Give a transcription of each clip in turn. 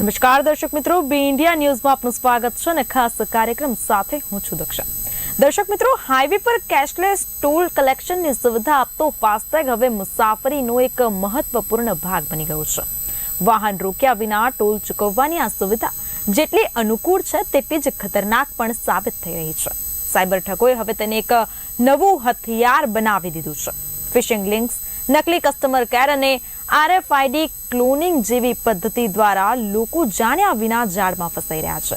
નમસ્કાર દર્શક મિત્રો બી ઇન્ડિયા ન્યૂઝમાં આપનું સ્વાગત છે અને ખાસ કાર્યક્રમ સાથે હું છું દક્ષા. દર્શક મિત્રો હાઈવે પર કેશલેસ ટોલ કલેક્શનની સુવિધા આપતો ફાસ્ટેગ હવે મુસાફરીનો એક મહત્વપૂર્ણ ભાગ બની ગયો છે. વાહન રોક્યા વિના ટોલ ચૂકવવાની આ સુવિધા જેટલી અનુકૂળ છે તેટલી જ ખતરનાક પણ સાબિત થઈ રહી છે. સાયબર ઠગોએ હવે તેને એક નવું હથિયાર બનાવી દીધું છે. ફિશિંગ લિંક્સ નકલી કસ્ટમર કેર અને આરએફઆઈડી ક્લોનિંગ જેવી પદ્ધતિ દ્વારા લોકો જાણ્યા વિના જાળમાં ફસાઈ રહ્યા છે.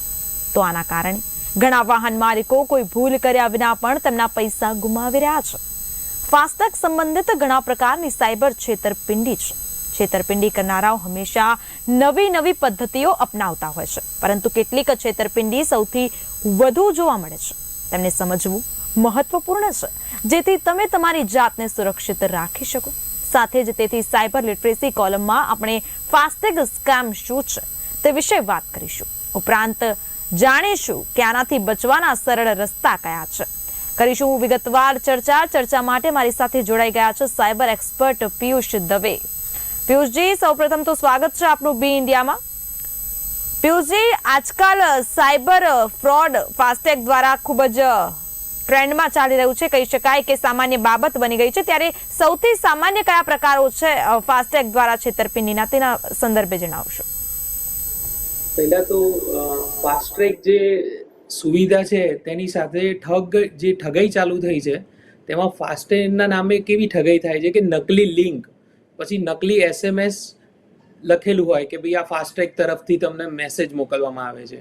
તો આના કારણે ઘણા વાહન માલિકો કોઈ ભૂલ કર્યા વિના પણ તેમના પૈસા ગુમાવી રહ્યા છે. ફાસ્ટેગ સંબંધિત ઘણા પ્રકારની સાયબર છેતરપિંડી છે. છેતરપિંડી કરનારાઓ હંમેશા નવી નવી પદ્ધતિઓ અપનાવતા હોય છે. પરંતુ કેટલીક છેતરપિંડી સૌથી વધુ જોવા મળે છે. તેમને સમજવું મહત્વપૂર્ણ છે. જેથી તમે તમારી જાતને સુરક્ષિત રાખી શકો. સાથે જ તેથી સાયબર લિટરેસી કોલમમાં આપણે ફાસ્ટેગ સ્કેમ શું છે તે વિશે વાત કરીશું. ઉપરાંત જાણીશું કે આનાથી બચવાના સરળ રસ્તા કયા છે. કરીશું વિગતવાર ચર્ચા. ચર્ચા માટે મારી સાથે જોડાઈ ગયા છે સાયબર એક્સપર્ટ પિયુષ દવે. પિયુષજી, સૌપ્રથમ તો સ્વાગત છે આપનું બી ઇન્ડિયામાં. પિયુષજી, આજકાલ સાયબર ફ્રોડ ફાસ્ટેગ દ્વારા ખૂબ જ ટ્રેન્ડમાં ચાલી રહ્યું છે. કહી શકાય કે સામાન્ય બાબત બની ગઈ છે. ત્યારે સૌથી સામાન્ય કયા પ્રકારો છે? ફાસ્ટેગ દ્વારા છેતરપિંડીના તેના સંદર્ભે જણાવશો. પહેલા તો ફાસ્ટ્રેક જે સુવિધા છે, તેની સાથે ઠગ જે ઠગાઈ ચાલુ થઈ છે, તેમાં ફાસ્ટેગના નામે કેવી ઠગાઈ થાય છે કે નકલી લિંક. પછી નકલી એસએમએસ લખેલું હોય કે ભાઈ આ ફાસ્ટ્રેક તરફથી તમને મેસેજ મોકલવામાં આવે છે.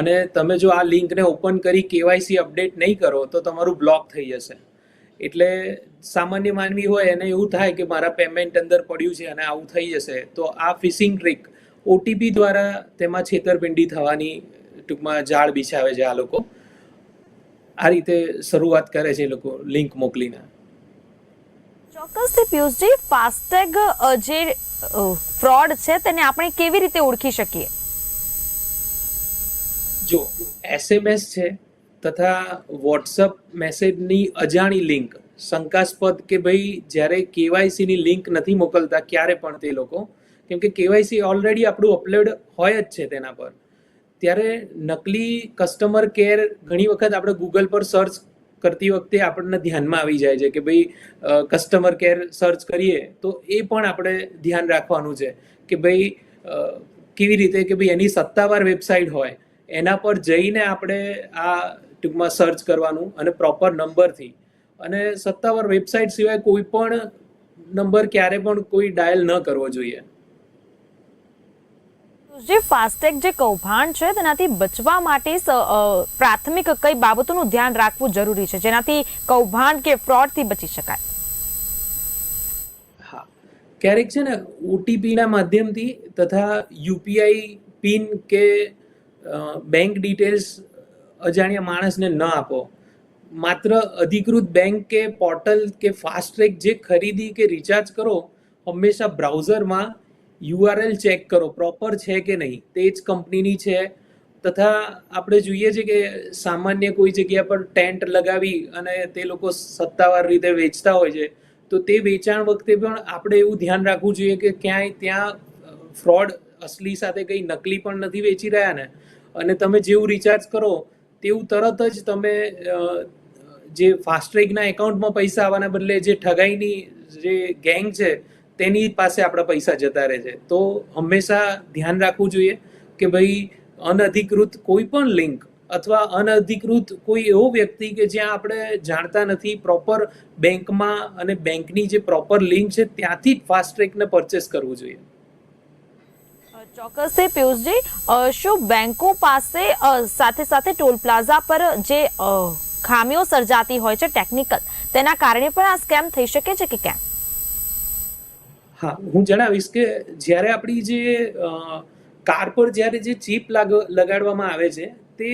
અને તમે જો આ લિંકને ઓપન કરી કેવાયસી અપડેટ નહીં કરો, તો તમારું બ્લોક થઈ જશે. એટલે સામાન્ય માનવી હોય એને એવું થાય કે મારા પેમેન્ટ અંદર પડ્યું છે અને આવું થઈ જશે, તો આ ફિશિંગ ટ્રીક ઓટીપી દ્વારા તેમાં છેતરપિંડી થવાની ટૂંકમાં જાળ બિછાવે છે આ લોકો. આ રીતે શરૂઆત કરે છે એ લોકો લિંક મોકલીને. ચોક્કસથી પિયુષજી. ફાસ્ટેગ જે ફ્રોડ છે, તેને આપણે કેવી રીતે ઓળખી શકીએ? જો એસએમએસ છે તથા વોટ્સઅપ મેસેજની અજાણી લિંક શંકાસ્પદ કે ભાઈ જ્યારે કેવાયસીની લિંક નથી મોકલતા ક્યારે પણ તે લોકો, કેમ કે કેવાયસી ઓલરેડી આપણું અપલોડ હોય જ છે તેના પર. ત્યારે નકલી કસ્ટમર કેર ઘણી વખત આપણે ગૂગલ પર સર્ચ કરતી વખતે આપણને ધ્યાનમાં આવી જાય છે કે ભાઈ કસ્ટમર કેર સર્ચ કરીએ તો એ પણ આપણે ધ્યાન રાખવાનું છે કે ભાઈ કેવી રીતે કે ભાઈ એની સત્તાવાર વેબસાઇટ હોય એના પર જઈને આપણે આ ટૂંકમાં સર્ચ કરવાનું અને પ્રોપર નંબરથી અને સત્તાવાર વેબસાઇટ સિવાય કોઈ પણ નંબર ક્યારે પણ કોઈ ડાયલ ન કરવો જોઈએ. જે ફાસ્ટેગ જે કૌભાંડ છે તેનાથી બચવા માટે પ્રાથમિક કઈ બાબતોનું ધ્યાન રાખવું જરૂરી છે? જેનાથી કૌભાંડ કે ફ્રોડથી બચી શકાય. હા. ક્યારેક છે ને ઓટીપીના માધ્યમથી તથા યુપીઆઈ પિન કે બેંક ડિટેલ્સ અજાણ્યા માણસને ન આપો. માત્ર અધિકૃત બેંક કે પોર્ટલ કે ફાસ્ટ ટ્રેક જે ખરીદી કે રિચાર્જ કરો, હંમેશા બ્રાઉઝરમાં યુઆરએલ ચેક કરો પ્રોપર છે કે નહીં. તે જ કંપનીની છે. તથા આપણે જોઈએ છે કે સામાન્ય કોઈ જગ્યા પર ટેન્ટ લગાવી અને તે લોકો સત્તાવાર રીતે વેચતા હોય છે, તો તે વેચાણ વખતે પણ આપણે એવું ધ્યાન રાખવું જોઈએ કે ક્યાંય ત્યાં ફ્રોડ અસલી સાથે કંઈ નકલી પણ નથી વેચી રહ્યા ને. અને તમે જેવું રિચાર્જ કરો, તેવું તરત જ તમે જે ફાસ્ટ્રેગના એકાઉન્ટમાં પૈસા આવવાના બદલે જે ઠગાઈની જે ગેંગ છે, તેની પાસે આપણા પૈસા જતા રહે છે. તો હંમેશા ધ્યાન રાખવું જોઈએ કે ભાઈ અનધિકૃત કોઈ પણ લિંક અથવા અનધિકૃત કોઈ એવો વ્યક્તિ કે જ્યાં આપણે જાણતા નથી પ્રોપર બેંકમાં અને બેંકની જે પ્રોપર લિંક છે, ત્યાંથી જ ફાસ્ટટ્રેકને પરચેસ કરવું જોઈએ. ચોક્કસથી પિયુષજી. શું બેંકો પાસે સાથે સાથે ટોલ પ્લાઝા પર જે ખામીઓ સર્જાતી હોય છે, ટેકનિકલ, તેના કારણે પણ આ સ્કેમ થઈ શકે છે કે કેમ? હા, હું જણાવીશ કે જ્યારે આપણી જે કાર પર જ્યારે જે ચીપ લાગ, લગાડવામાં આવે છે, તે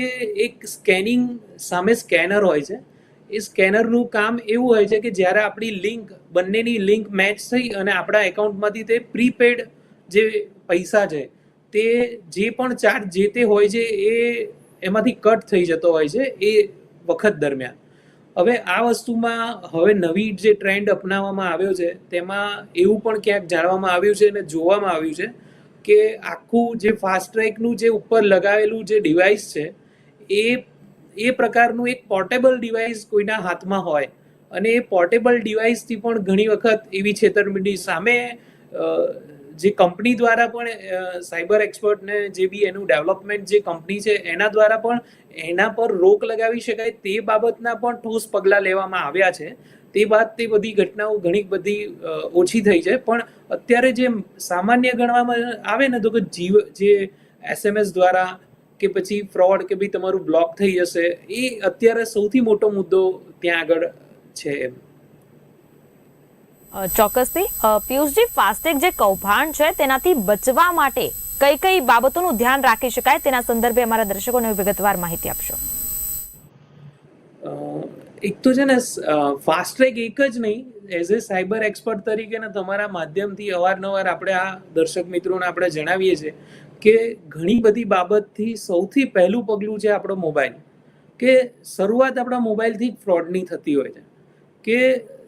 એક સ્કેનિંગ સામે સ્કેનર હોય છે. એ સ્કેનરનું કામ એવું હોય છે કે જ્યારે આપણી લિંક, બંનેની લિંક મેચ થઈ અને આપણા એકાઉન્ટમાંથી તે પ્રીપેડ જે પૈસા છે, તે જે પણ ચાર્જ જે તે હોય છે એ એમાંથી કટ થઈ જતો હોય છે એ વખત દરમિયાન. હવે આ વસ્તુમાં હવે નવી જે ટ્રેન્ડ અપનાવવામાં આવ્યો છે, તેમાં એવું પણ ક્યાંક જાણવામાં આવ્યું છે અને જોવામાં આવ્યું છે કે આખું જે ફાસ્ટ ટ્રેકનું જે ઉપર લગાવેલું જે ડિવાઇસ છે, એ એ પ્રકારનું એક પોર્ટેબલ ડિવાઇસ કોઈના હાથમાં હોય અને એ પોર્ટેબલ ડિવાઇસથી પણ ઘણી વખત એવી છેતરપિંડી સામે જે કંપની દ્વારા પણ સાયબર એક્સપર્ટને જે બી એનું ડેવલપમેન્ટ જે કંપની છે, એના દ્વારા પણ એના પર રોક લગાવી શકાય તે બાબતના પણ ઠોસ પગલાં લેવામાં આવ્યા છે. તે બાદ તે બધી ઘટનાઓ ઘણી બધી ઓછી થઈ છે. પણ અત્યારે જે સામાન્ય ગણવામાં આવે ને તો કે જીવ, જે એસએમએસ દ્વારા કે પછી ફ્રોડ કે ભાઈ તમારું બ્લોક થઈ જશે, એ અત્યારે સૌથી મોટો મુદ્દો ત્યાં આગળ છે એમ. ચોક્કસથી. પિયુષજી, ફાસ્ટેગ જે કૌભાંડ છે, તેનાથી બચવા માટે કઈ કઈ બાબતોનું ધ્યાન રાખી શકાય? તેના સંદર્ભે અમારા દર્શકોને વિગતવાર માહિતી આપશો. એક તો છે ને ફાસ્ટ ટ્રેક એક જ નહીં. એઝ એ સાયબર એક્સપર્ટ તરીકે ને તમારા માધ્યમથી અવારનવાર આપણે આ દર્શક મિત્રોને આપણે જણાવીએ છીએ કે ઘણી બધી બાબતથી સૌથી પહેલું પગલું છે આપણો મોબાઈલ. કે શરૂઆત આપણા મોબાઈલથી જ ફ્રોડની થતી હોય છે. કે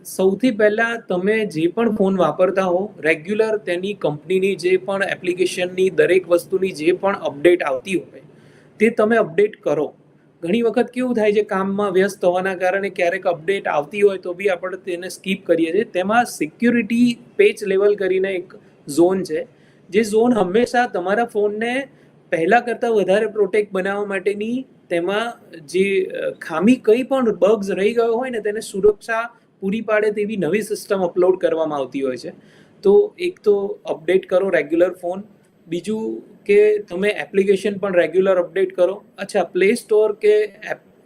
સૌથી પહેલાં તમે જે પણ ફોન વાપરતા હો રેગ્યુલર તેની કંપનીની જે પણ એપ્લિકેશનની દરેક વસ્તુની જે પણ અપડેટ આવતી હોય, તે તમે અપડેટ કરો. ઘણી વખત કેવું થાય છે, કામમાં વ્યસ્ત હોવાના કારણે ક્યારેક અપડેટ આવતી હોય તો બી આપણે તેને સ્કીપ કરીએ છીએ. તેમાં સિક્યુરિટી પેચ લેવલ કરીને એક ઝોન છે, જે ઝોન હંમેશા તમારા ફોનને પહેલાં કરતાં વધારે પ્રોટેક્ટ બનાવવા માટેની તેમાં જે ખામી કંઈ પણ બગ્સ રહી ગયો હોય ને, તેને સુરક્ષા પૂરી પાડે તેવી નવી સિસ્ટમ અપલોડ કરવામાં આવતી હોય છે. તો એક તો અપડેટ કરો રેગ્યુલર ફોન બીજું કે તમે એપ્લિકેશન પણ રેગ્યુલર અપડેટ કરો. અચ્છા પ્લે સ્ટોર કે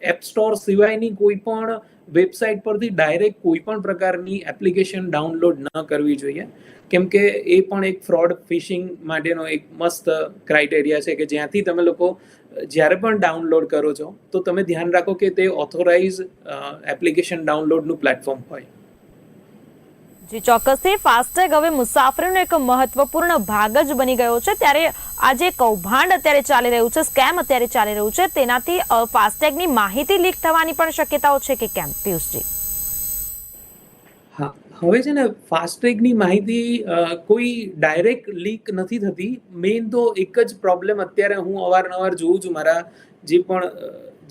એપ સ્ટોર સિવાયની કોઈ પણ વેબસાઇટ પરથી ડાયરેક્ટ કોઈ પણ પ્રકારની એપ્લિકેશન ડાઉનલોડ ન કરવી જોઈએ. કેમ કે એ પણ એક ફ્રોડ ફિશિંગ માટેનો એક મસ્ત ક્રાઇટેરિયા છે કે જ્યાંથી તમે લોકો, જ્યારે પણ ડાઉનલોડ કરો છો, તો તમે ધ્યાન રાખો કે તે ઓથોરાઇઝ એપ્લિકેશન ડાઉનલોડનું પ્લેટફોર્મ હોય. જી, ચોક્કસથી. ફાસ્ટેગ હવે મુસાફરીનો એક મહત્વપૂર્ણ ભાગ જ બની ગયો છે. ત્યારે આ કૌભાંડ અત્યારે ચાલી રહ્યું છે, સ્કેમ અત્યારે ચાલી રહ્યું છે, તેનાથી ફાસ્ટેગની માહિતી લીક થવાની પણ શક્યતાઓ છે કે કેમ? પિયુષજી. હા, હવે છે ને ફાસ્ટેગની માહિતી કોઈ ડાયરેક્ટ લીક નથી થતી. મેઇન તો એક જ પ્રોબ્લેમ અત્યારે હું અવારનવાર જોઉં છું મારા જે પણ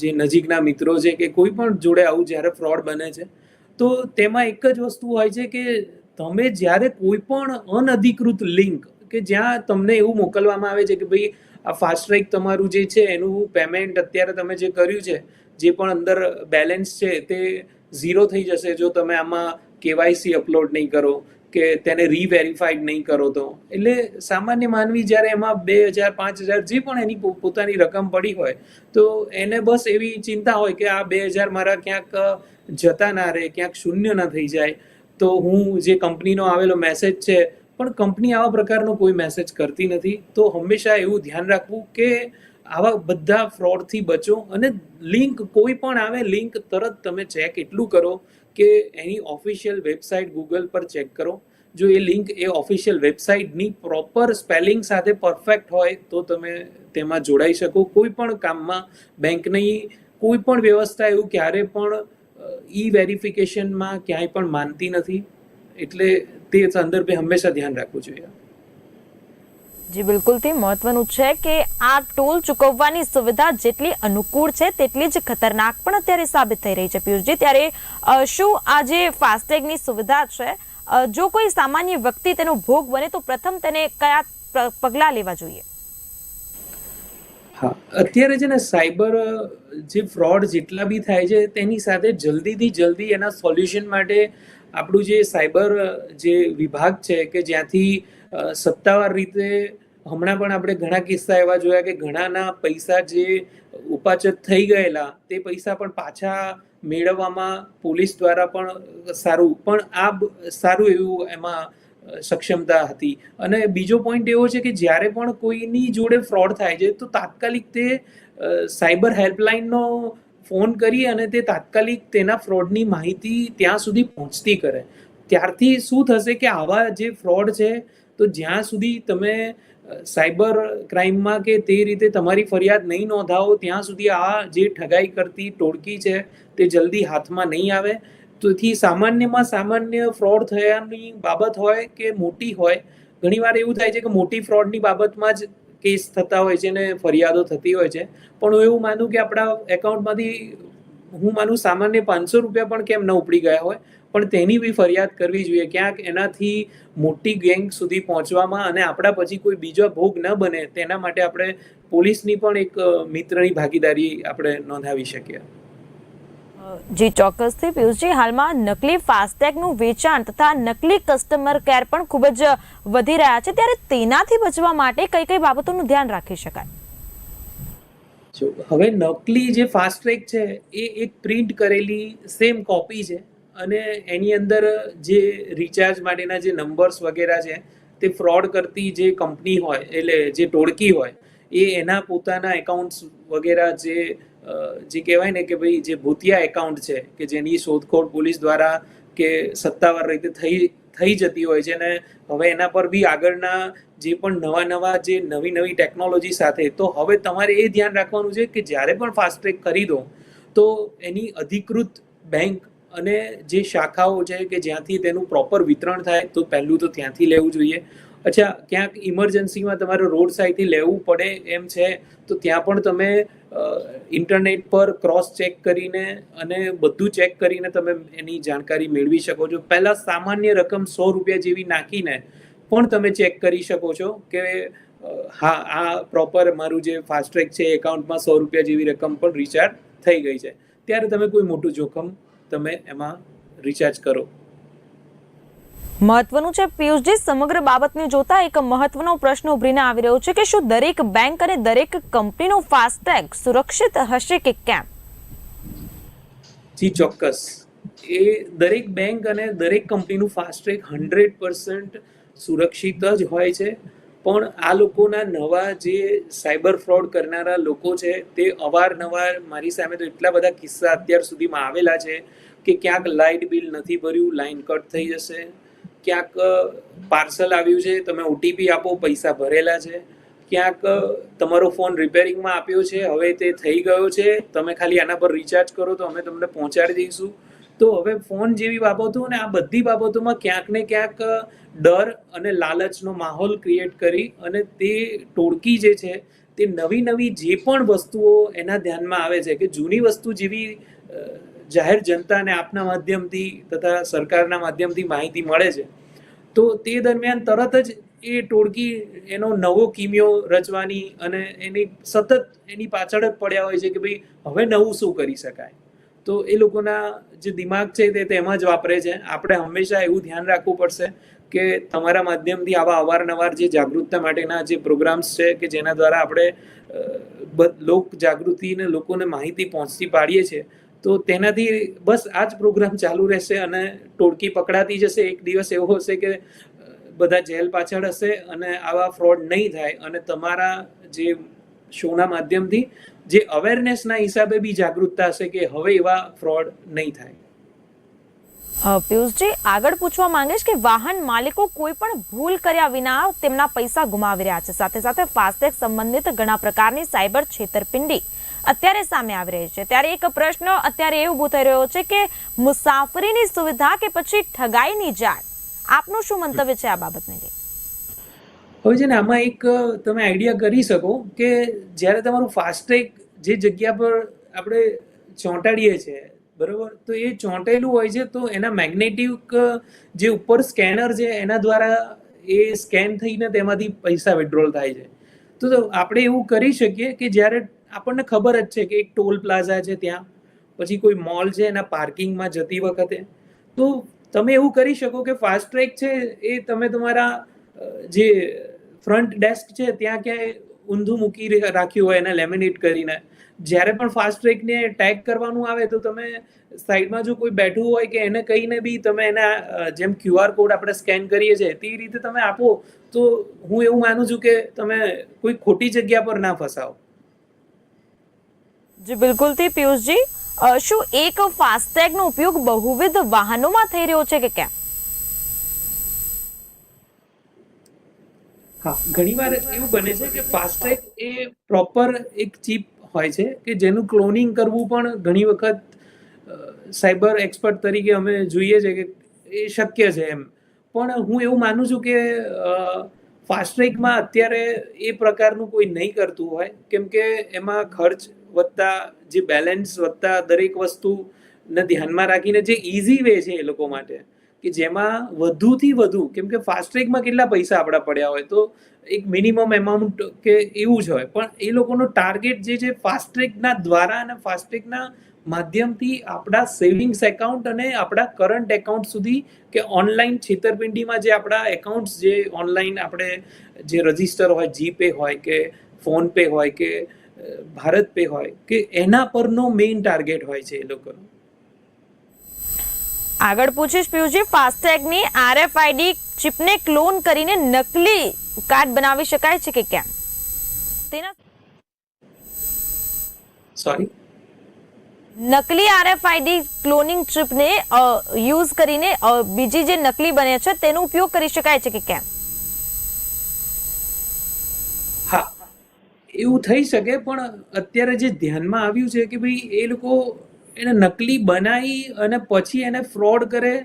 જે નજીકના મિત્રો છે કે કોઈ પણ જોડે આવું જ્યારે ફ્રોડ બને છે તો તેમાં એક જ વસ્તુ હોય છે કે તમે જ્યારે કોઈ પણ અનધિકૃત લિંક કે જ્યાં તમને એવું મોકલવામાં આવે છે કે ભાઈ આ ફાસ્ટ્રેગ તમારું જે છે એનું પેમેન્ટ અત્યારે તમે જે કર્યું છે, જે પણ અંદર બેલેન્સ છે તે ઝીરો થઈ જશે જો તમે આમાં કેવાયસી અપલોડ નહીં કરો. કે તેને રીવેરીફાઈડ નહીં કરો તો. એટલે સામાન્ય માનવી જ્યારે એમાં બે હજાર, પાંચ હજાર જે પણ એની પોતાની રકમ પડી હોય, તો એને બસ એવી ચિંતા હોય કે આ બે હજાર મારા ક્યાંક જતા ના રહે, ક્યાંક શૂન્ય ના થઈ જાય. તો હું જે કંપનીનો આવેલો મેસેજ છે, પણ કંપની આવા પ્રકારનો કોઈ મેસેજ કરતી નથી. તો હંમેશા એવું ધ્યાન રાખવું કે આવા બધા ફ્રોડથી બચો અને લિંક કોઈ પણ આવે લિંક તરત તમે ચેક એટલું કરો કે એની ઓફિશિયલ વેબસાઇટ ગૂગલ પર ચેક કરો. જો એ લિંક એ ઓફિશિયલ વેબસાઇટની પ્રોપર સ્પેલિંગ સાથે પરફેક્ટ હોય તો તમે તેમાં જોડાઈ શકો. કોઈ પણ કામમાં બેંકની કોઈ પણ વ્યવસ્થા એવું ક્યારે પણ ઈ વેરિફિકેશનમાં ક્યાંય પણ માનતી નથી. એટલે તે સંદર્ભે હંમેશા ધ્યાન રાખવું જોઈએ. જી બિલકુલથી મહત્વનું છે કે આ ટોલ ચૂકવવાની સુવિધા જેટલી અનુકૂળ છે, તેટલી જ ખતરનાક પણ અત્યારે સાબિત થઈ રહી છે, પિયુષજી. ત્યારે શું આ જે ફાસ્ટેગની સુવિધા છે જો કોઈ સામાન્ય વ્યક્તિ તેનો ભોગ બને, તો પ્રથમ તેને કયા પગલાં લેવા જોઈએ? હા, અત્યારે છે ને સાયબર જે ફ્રોડ જેટલા બી થાય છે, તેની સાથે જલ્દીથી જલ્દી એના સોલ્યુશન માટે આપણું જે સાયબર જે વિભાગ છે, કે જ્યાંથી સત્તાવાર રીતે હમણાં પણ આપણે ઘણા કિસ્સા એવા જોયા કે ઘણાના પૈસા જે ઉપાચત થઈ ગયેલા, તે પૈસા પણ પાછા મેળવવામાં પોલીસ દ્વારા પણ સારું, પણ આ સારું એવું એમાં સક્ષમતા હતી. અને બીજો પોઈન્ટ એવો છે કે જ્યારે પણ કોઈની જોડે ફ્રોડ થાય છે, તો તાત્કાલિક તે સાયબર હેલ્પલાઇનનો ફોન કરી અને તે તાત્કાલિક તેના ફ્રોડની માહિતી ત્યાં સુધી પહોંચતી કરે. ત્યારથી શું થશે કે આવા જે ફ્રોડ છે તો જ્યાં સુધી તમે સાયબર ક્રાઇમમાં કે તે રીતે તમારી ફરિયાદ નહીં નોંધાવો, ત્યાં સુધી આ જે ઠગાઈ કરતી ટોળકી છે તે જલ્દી હાથમાં નહીં આવે. તેથી સામાન્યમાં સામાન્ય ફ્રોડ થયાની બાબત હોય કે મોટી હોય, ઘણીવાર એવું થાય છે કે મોટી ફ્રોડની બાબતમાં જ કેસ થતા હોય છે ને ફરિયાદો થતી હોય છે. પણ હું એવું માનું કે આપણા એકાઉન્ટમાંથી, હું માનું સામાન્ય પાંચસો રૂપિયા પણ કેમ ન ઉપડી ગયા હોય? પણ તેની બી ફરિયાદ કરવી જોઈએ. ક્યાંક એનાથી મોટી ગેંગ સુધી પહોંચવામાં અને આપણા પછી કોઈ બીજો ભોગ ન બને તેના માટે આપણે પોલીસની પણ એક મિત્રની ભાગીદારી આપણે નોંધાવી શકીએ. જી ચોક્કસથી પિયુષજી હાલમાં નકલી ફાસ્ટેગનું વેચાણ તથા નકલી કસ્ટમર કેર પણ ખૂબ જ વધી રહ્યા છે. ત્યારે તેનાથી બચવા માટે કઈ કઈ બાબતોનું ધ્યાન રાખી શકાય? જો હવે નકલી જે ફાસ્ટ ટ્રેક છે એ એક પ્રિન્ટ કરેલી સેમ કોપી છે. અને એની અંદર જે રિચાર્જ માટેના જે નંબર્સ વગેરે છે, તે ફ્રોડ કરતી જે કંપની હોય, એટલે જે ટોળકી હોય, એ એના પોતાના એકાઉન્ટ્સ વગેરે જે જે કહેવાય ને કે ભાઈ જે ભૂતિયા એકાઉન્ટ છે, કે જેની શોધખોળ પોલીસ દ્વારા કે સત્તાવાર રીતે થઈ થઈ જતી હોય છે અને હવે એના પર બી આગળના જે પણ નવા નવા જે નવી નવી ટેકનોલોજી સાથે, તો હવે તમારે એ ધ્યાન રાખવાનું છે કે જ્યારે પણ ફાસ્ટ્રેક ખરીદો તો એની અધિકૃત બેંક અને જે શાખાઓ છે કે જ્યાંથી તેનું પ્રોપર વિતરણ થાય, તો પહેલું તો ત્યાંથી લેવું જોઈએ. અચ્છા, ક્યાંક ઇમરજન્સીમાં તમારે રોડ સાઈડથી લેવું પડે એમ છે, તો ત્યાં પણ તમે ઇન્ટરનેટ પર ક્રોસ ચેક કરીને અને બધું ચેક કરીને તમે એની જાણકારી મેળવી શકો છો. પહેલાં સામાન્ય રકમ સો રૂપિયા જેવી નાખીને પણ તમે ચેક કરી શકો છો કે હા, આ પ્રોપર મારું જે ફાસ્ટ્રેક છે એકાઉન્ટમાં સો રૂપિયા જેવી રકમ પણ રિચાર્જ થઈ ગઈ છે. ત્યારે તમે કોઈ મોટું જોખમ તમે એમાં રિચાર્જ કરો. મહત્વનું છે પિયુષજી સમગ્ર બાબતને જોતા એક મહત્વનો પ્રશ્ન ઉભરીને આવી રહ્યો છે કે શું દરેક બેંક અને દરેક કંપનીનો ફાસ્ટેગ સુરક્ષિત હશે કે કેમ? જી ચોક્કસ. એ દરેક બેંક અને દરેક કંપનીનું ફાસ્ટેગ હંડ્રેડ પર્સન્ટ સુરક્ષિત જ હોય છે. પણ આ લોકોના નવા જે સાયબર ફ્રોડ કરનારા લોકો છે, તે અવારનવાર મારી સામે તો એટલા બધા કિસ્સા અત્યાર સુધીમાં આવેલા છે કે ક્યાંક લાઇટ બિલ નથી ભર્યું, લાઇન કટ થઈ જશે. ક્યાંક પાર્સલ આવ્યું છે, તમે ઓટીપી આપો, પૈસા ભરેલા છે. ક્યાંક તમારો ફોન રિપેરિંગમાં આપ્યો છે, હવે તે થઈ ગયો છે, તમે ખાલી આના પર રિચાર્જ કરો તો અમે તમને પહોંચાડી દઈશું. તો હવે ફોન જેવી બાબતો અને આ બધી બાબતોમાં ક્યાંક ને ક્યાંક ડર અને લાલચનો માહોલ ક્રિએટ કરી અને તે ટોળકી જે છે, તે નવી નવી જે પણ વસ્તુઓ એના ધ્યાનમાં આવે છે કે જૂની વસ્તુ જેવી જાહેર જનતાને આપના માધ્યમથી તથા સરકારના માધ્યમથી માહિતી મળે છે, તો તે દરમિયાન તરત જ એ ટોળકી, એનો નવો કિમિયો રચવાની અને એની સતત એની પાછળ જ પડ્યા હોય છે કે ભાઈ હવે નવું શું કરી શકાય? તો એ લોકોના જે દિમાગ છે તે તેમાં જ વાપરે છે. આપણે હંમેશા એવું ધ્યાન રાખવું પડશે કે તમારા માધ્યમથી આવા અવારનવાર જે જાગૃતતા માટેના જે પ્રોગ્રામ્સ છે કે જેના દ્વારા આપણે લોક જાગૃતિને લોકોને માહિતી પહોંચતી પાડીએ છીએ, તો તેનાથી બસ આ જ પ્રોગ્રામ ચાલુ રહેશે અને ટોળકી પકડાતી જશે. એક દિવસ એવો હશે કે બધા જેલ પાછળ હશે અને આવા ફ્રોડ નહીં થાય અને તમારા જે શોના માધ્યમથી જે અવેરનેસના હિસાબે બી જાગૃતતા હશે કે હવે એવા ફ્રોડ નહીં થાય. પિયુષજી, આગળ પૂછવા માંગીશ કે વાહન માલિકો કોઈ પણ ભૂલ કર્યા વિના તેમના પૈસા ગુમાવી રહ્યા છે. સાથે સાથે ફાસ્ટેગ સંબંધિત ઘણા પ્રકારની સાયબર છેતરપિંડી અત્યારે સામે આવી રહી છે. ત્યારે એક પ્રશ્ન અત્યારે એ ઊભો થઈ રહ્યો છે કે મુસાફરીની સુવિધા કે પછી ઠગાઈની જાળ? આપનું શું મંતવ્ય છે આ બાબતને લઈ? હવે છે ને આમાં એક તમે આઈડિયા કરી શકો કે જ્યારે તમારું ફાસ્ટેગ જે જગ્યા પર આપણે ચોંટાડીએ છીએ, બરોબર? તો એ ચોંટેલું હોય છે તો એના મેગ્નેટિક જે ઉપર સ્કેનર છે એના દ્વારા એ સ્કેન થઈને તેમાંથી પૈસા વિડ્રોલ થાય છે. તો આપણે એવું કરી શકીએ કે જ્યારે આપણને ખબર જ છે કે એક ટોલ પ્લાઝા છે ત્યાં, પછી કોઈ મોલ છે એના પાર્કિંગમાં જતી વખતે, તો તમે એવું કરી શકો કે ફાસ્ટ ટ્રેક છે એ તમે તમારા જે ફ્રન્ટ ડેસ્ક છે, ત્યાં ક્યાંય ઊંધું મૂકી રાખ્યું હોય એને લેમિનેટ કરીને. જ્યારે પણ ફાસ્ટ ટ્રેકને ટેગ કરવાનું આવે તો તમે સાઈડમાં જો કોઈ બેઠું હોય કે એને કહીને બી તમે એને જેમ ક્યુઆર કોડ આપણે સ્કેન કરીએ છીએ, તે રીતે તમે આપો, તો હું એવું માનું છું કે તમે કોઈ ખોટી જગ્યા પર ના ફસાઓ જી બિલકુલથી પિયુષજી. શું એક ફાસ્ટેગનો ઉપયોગ બહુવિધ વાહનોમાં થઈ રહ્યો છે કે કેમ? હા, ઘણીવાર એવું બને છે કે ફાસ્ટ્રેક એ પ્રોપર એક ચીપ હોય છે કે જેનું ક્લોનિંગ કરવું પણ ઘણી વખત સાયબર એક્સપર્ટ તરીકે અમે જોઈએ છે કે એ શક્ય છે એમ. પણ હું એવું માનું છું કે ફાસ્ટ્રેકમાં અત્યારે એ પ્રકારનું કોઈ નહીં કરતું હોય. કેમ કે એમાં ખર્ચ વધતા, જે બેલેન્સ વધતા દરેક વસ્તુને ધ્યાનમાં રાખીને જે ઇઝી વે છે એ લોકો માટે કે જેમાં વધુથી વધુ, કેમ કે ફાસ્ટ ટ્રેકમાં કેટલા પૈસા આપણા પડ્યા હોય, તો એક મિનિમમ એમાઉન્ટ કે એવું જ હોય. પણ એ લોકોનો ટાર્ગેટ જે છે ફાસ્ટ ટ્રેકના દ્વારા અને ફાસ્ટ ટ્રેકના માધ્યમથી આપણા સેવિંગ્સ એકાઉન્ટ અને આપણા કરંટ એકાઉન્ટ સુધી કે ઓનલાઈન છેતરપિંડીમાં જે આપણા એકાઉન્ટ્સ જે ઓનલાઈન આપણે જે રજિસ્ટર હોય જીપે હોય કે ફોનપે હોય કે ભારત પે હોય કે એના પરનો મેઇન ટાર્ગેટ હોય છે એ લોકોનો. આગળ પૂછીશ પિયુષજી ફાસ્ટેગની આરએફઆઈડી ચિપને ક્લોન કરીને નકલી કાર્ડ બનાવી શકાય છે કે કેમ? તેના સોરી નકલી આરએફઆઈડી ક્લોનિંગ ચિપને યુઝ કરીને બીજી જે નકલી બને છે તેનો ઉપયોગ કરી શકાય છે કે કેમ? હા એવું થઈ શકે પણ અત્યારે જે ધ્યાનમાં આવ્યું છે કે ભાઈ એ લોકો એને નકલી બનાવી અને પછી એને ફ્રોડ કરે,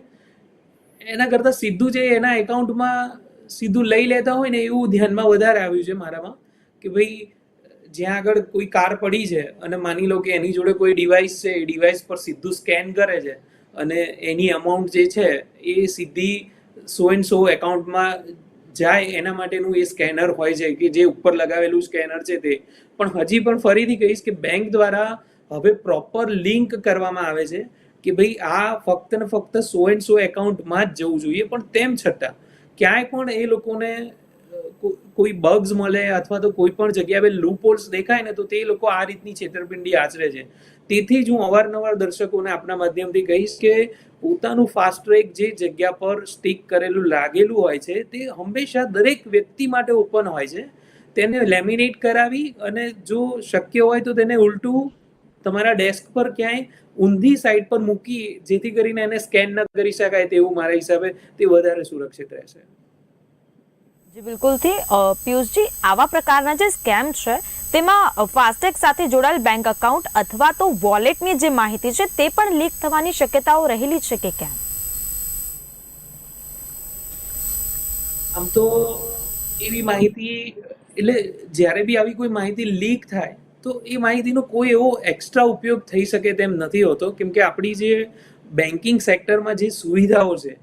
એના કરતાં સીધું જે એના એકાઉન્ટમાં સીધું લઈ લેતા હોય ને એવું ધ્યાનમાં વધારે આવ્યું છે મારામાં, કે ભાઈ, જ્યાં આગળ કોઈ કાર પડી છે અને માની લો કે એની જોડે કોઈ ડિવાઇસ છે, એ ડિવાઇસ પર સીધું સ્કેન કરે છે અને એની અમાઉન્ટ જે છે એ સીધી સો એન્ડ સો એકાઉન્ટમાં જાય, એના માટેનું એ સ્કેનર હોય છે કે જે ઉપર લગાવેલું સ્કેનર છે તે. પણ હજી પણ ફરીથી કહીશ કે બેંક દ્વારા હવે પ્રોપર લિંક કરવામાં આવે છે કે ભાઈ આ ફક્ત ને ફક્ત સો એન્ડ સો એકાઉન્ટમાં જ જવું જોઈએ. પણ તેમ છતાં, ક્યાંય પણ એ લોકોને કોઈ બગ્સ મળે અથવા તો કોઈ પણ જગ્યાએ લૂપોલ્સ દેખાય ને તો તે લોકો આ રીતની છેતરપિંડી આચરે છે. તેથી જ હું અવારનવાર દર્શકોને આપના માધ્યમથી કહીશ કે પોતાનું ફાસ્ટ ટ્રેક જે જગ્યા પર સ્ટીક કરેલું, લાગેલું હોય છે, તે હંમેશા દરેક વ્યક્તિ માટે ઓપન હોય છે. તેને લેમિનેટ કરાવી અને જો શક્ય હોય તો તેને ઉલટું તમારા ડેસ્ક પર ક્યાંય ઊંધી સાઈડ પર મૂકી જેથી કરીને એને સ્કેન ન કરી શકાય તેવું મારા હિસાબે તે વધારે સુરક્ષિત રહેશે. જી બિલકુલથી પિયુષજી આવા પ્રકારના જે સ્કેમ છે તેમાં ફાસ્ટેગ સાથે જોડાયેલ બેંક એકાઉન્ટ અથવા તો વોલેટની જે માહિતી છે તે પણ લીક થવાની શક્યતાઓ રહેલી છે કે કેમ? આમ તો એવી માહિતી એટલે જ્યારે બી આવી કોઈ માહિતી લીક થાય તો એ માહિતીનો કોઈ એવો એક્સ્ટ્રા ઉપયોગ થઈ શકે તેમ નથી હોતો. કેમ કે આપણી જે બેન્કિંગ સેક્ટરમાં જે સુવિધાઓ છે,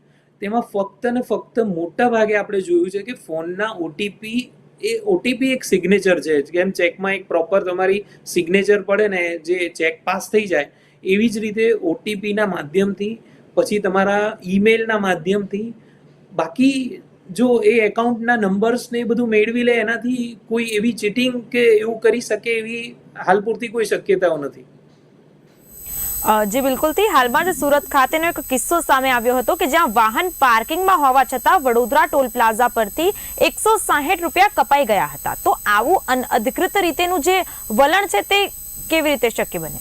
તેમાં ફક્ત ને ફક્ત મોટા ભાગે આપણે જોયું છે કે ફોનના ઓટીપી એ ઓટીપી એક સિગ્નેચર છે. જેમ ચેકમાં એક પ્રોપર તમારી સિગ્નેચર પડે ને જે ચેક પાસ થઈ જાય, એવી જ રીતે ઓટીપીના માધ્યમથી, પછી તમારા ઈમેલના માધ્યમથી બાકી જો એ એકાઉન્ટના નંબર્સ ને એ બધું મેળવી લે, એનાથી કોઈ એવી ચીટિંગ કે એવું કરી શકે એવી હાલ પૂરતી કોઈ શક્યતાઓ નથી. જી બિલકુલથી હાલમાં જ સુરત ખાતેનો એક કિસ્સો સામે આવ્યો હતો કે જ્યાં વાહન પાર્કિંગમાં હોવા છતાં વડોદરા ટોલ પ્લાઝા પરથી એકસો સાહીઠ રૂપિયા કપાઈ ગયા હતા. તો આવું અનઅધિકૃત રીતેનું જે વલણ છે તે કેવી રીતે શક્ય બને?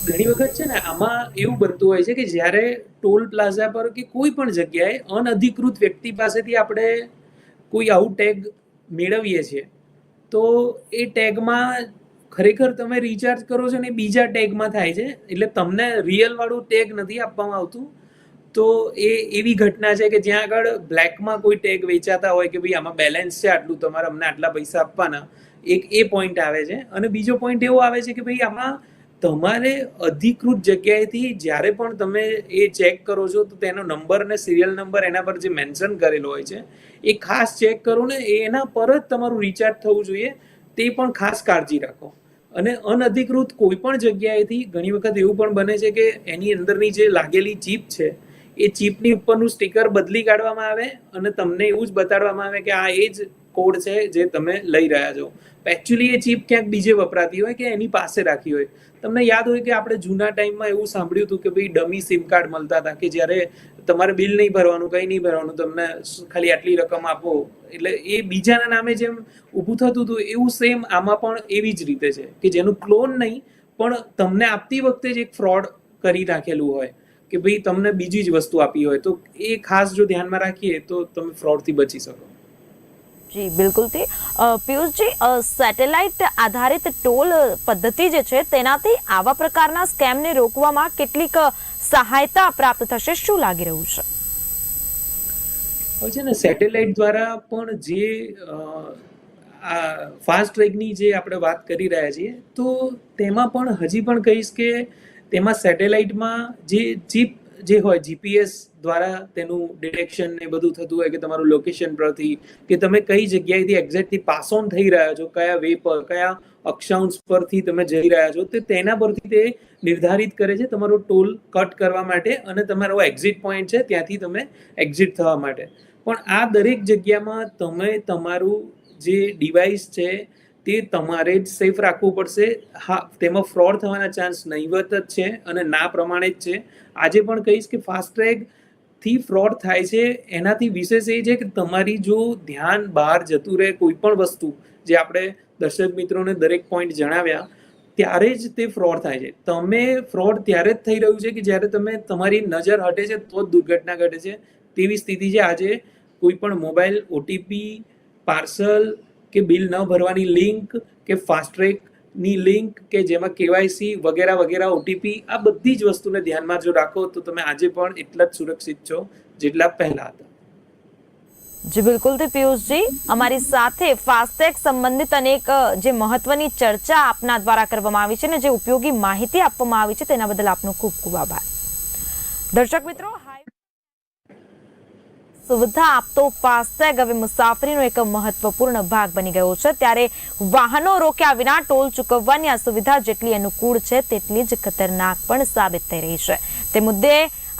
ઘણી વખત છે ને આમાં એવું બનતું હોય છે કે જ્યારે ટોલ પ્લાઝા પર કે કોઈ પણ જગ્યાએ અનઅધિકૃત વ્યક્તિ પાસેથી આપણે કોઈ આવું ટેગ મેળવીએ છીએ, તો એ ટેગમાં ખરેખર તમે રિચાર્જ કરો છો ને બીજા ટેગમાં થાય છે. એટલે તમને રિયલવાળું ટેગ નથી આપવામાં આવતું. તો એ એવી ઘટના છે કે જ્યાં આગળ બ્લેકમાં કોઈ ટેગ વેચાતા હોય કે ભાઈ આમાં બેલેન્સ છે, આટલું તમારે અમને આટલા પૈસા આપવાના, એક એ પોઈન્ટ આવે છે. અને બીજો પોઈન્ટ એવો આવે છે કે ભાઈ આમાં તમારે અધિકૃત જગ્યાએથી જ્યારે પણ તમે એ ચેક કરો છો, તો તેનો નંબર અને સિરિયલ નંબર એના પર જે મેન્શન કરેલો હોય છે, એ ખાસ ચેક કરો ને એના પર જ તમારું રિચાર્જ થવું જોઈએ, તે પણ ખાસ કાળજી રાખો. અને અનઅધિકૃત કોઈ પણ જગ્યાએથી ઘણી વખત એવું પણ બને છે કે એની અંદરની જે લાગેલી ચીપ છે, એ ચીપની ઉપરનું સ્ટીકર બદલી કાઢવામાં આવે અને તમને એવું જ બતાડવામાં આવે કે આ એ જ કોડ છે જે તમે લઈ રહ્યા છો. એકચ્યુઅલી એ ચીપ ક્યાંક બીજે વપરાતી હોય કે એની પાસે રાખી હોય. તમને યાદ હોય કે આપણે જૂના ટાઈમમાં એવું સાંભળ્યું હતું કે ભાઈ ડમી સિમ કાર્ડ મળતા હતા કે જ્યારે તમારે બિલ નહીં ભરવાનું, કંઈ નહીં ભરવાનું, તમને ખાલી આટલી રકમ આપો. એટલે એ બીજાના નામે જેમ ઊભું થતું હતું, એવું સેમ આમાં પણ એવી જ રીતે છે કે જેનું ક્લોન નહીં, પણ તમને આપતી વખતે જ એક ફ્રોડ કરી નાખેલું હોય કે ભાઈ તમને બીજી જ વસ્તુ આપી હોય. તો એ ખાસ જો ધ્યાનમાં રાખીએ તો તમે ફ્રોડથી બચી શકો. જી બિલકુલથી પિયુષજી સેટેલાઇટ આધારિત ટોલ પદ્ધતિ જે છે, તેનાથી આવા પ્રકારના સ્કેમને રોકવામાં કેટલીક સહાયતા પ્રાપ્ત થશે? શું લાગી રહ્યું છે? છે ને, સેટેલાઇટ દ્વારા પણ જે આ ફાસ્ટ ટ્રેકની જે આપણે વાત કરી રહ્યા છીએ, તો તેમાં પણ હજી પણ કહીશ કે તેમાં સેટેલાઇટમાં જે ચીપ જે હોય જીપીએસ દ્વારા તેનું ડિટેક્શન ને બધું થતું હોય કે તમારું લોકેશન પરથી, કે તમે કઈ જગ્યાએથી એક્ઝેક્ટલી પાસ ઓન થઈ રહ્યા છો, કયા વે પર, કયા અક્ષાંશ પરથી તમે જઈ રહ્યા છો, તે તેના પરથી તે નિર્ધારિત કરે છે તમારો ટોલ કટ કરવા માટે અને તમારો એક્ઝિટ પોઈન્ટ છે ત્યાંથી તમે એક્ઝિટ થવા માટે. પણ આ દરેક જગ્યામાં તમે તમારું જે ડિવાઇસ છે તે તમારે જ સેફ રાખવું પડશે. હા, તેમાં ફ્રોડ થવાના ચાન્સ નહીવત જ છે અને ના પ્રમાણે જ છે. આજે પણ કહીશ કે ફાસ્ટ ટ્રેકથી ફ્રોડ થાય છે, એનાથી વિશેષ એ છે કે તમારી જો ધ્યાન બહાર જતું રહે કોઈ પણ વસ્તુ, જે આપણે દર્શક મિત્રોને દરેક પોઈન્ટ જણાવ્યા, ત્યારે જ તે ફ્રોડ થાય છે. તમે ફ્રોડ ત્યારે જ થઈ રહ્યું છે કે જ્યારે તમે તમારી નજર હટે છે તો જ દુર્ઘટના ઘટે છે. તેવી સ્થિતિ છે આજે કોઈ પણ મોબાઈલ ઓટીપી પાર્સલ કે બિલ ન ભરવાની લિંક, કે ફાસ્ટ્રેકની લિંક, કે જેમાં કેવાયસી વગેરે વગેરે ઓટીપી આ બધી જ વસ્તુને ધ્યાનમાં જો રાખો તો તમે આજે પણ એટલા જ સુરક્ષિત છો જેટલા પહેલા હતા. જી બિલકુલથી પિયુષજી, અમારી સાથે ફાસ્ટેગ સંબંધિત અનેક જે મહત્વની ચર્ચા આપના દ્વારા કરવામાં આવી છે ને જે ઉપયોગી માહિતી આપવામાં આવી છે તેના બદલ આપનો ખૂબ ખૂબ આભાર. દર્શક મિત્રો સુવિધા આપતો ફાસ્ટેગ હવે મુસાફરીનો એક મહત્વપૂર્ણ ભાગ બની ગયો છે. ત્યારે વાહનો રોક્યા વિના ટોલ ચૂકવવાની આ સુવિધા જેટલી અનુકૂળ છે, તેટલી જ ખતરનાક પણ સાબિત થઈ રહી છે. તે મુદ્દે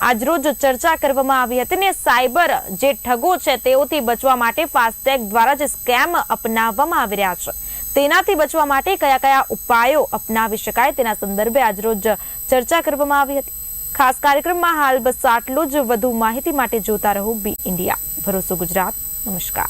આજરોજ ચર્ચા કરવામાં આવી હતી ને સાયબર જે ઠગો છે, તેઓથી બચવા માટે ફાસ્ટેગ દ્વારા જે સ્કેમ અપનાવવામાં આવી રહ્યા છે. તેનાથી બચવા માટે કયા કયા ઉપાયો અપનાવી શકાય તેના સંદર્ભે આજરોજ ચર્ચા કરવામાં આવી હતી. ખાસ કાર્યક્રમમાં હાલ બસ આટલું જ. વધુ માહિતી માટે જોતા રહો બી ઇન્ડિયા. ભરોસો ગુજરાત. નમસ્કાર.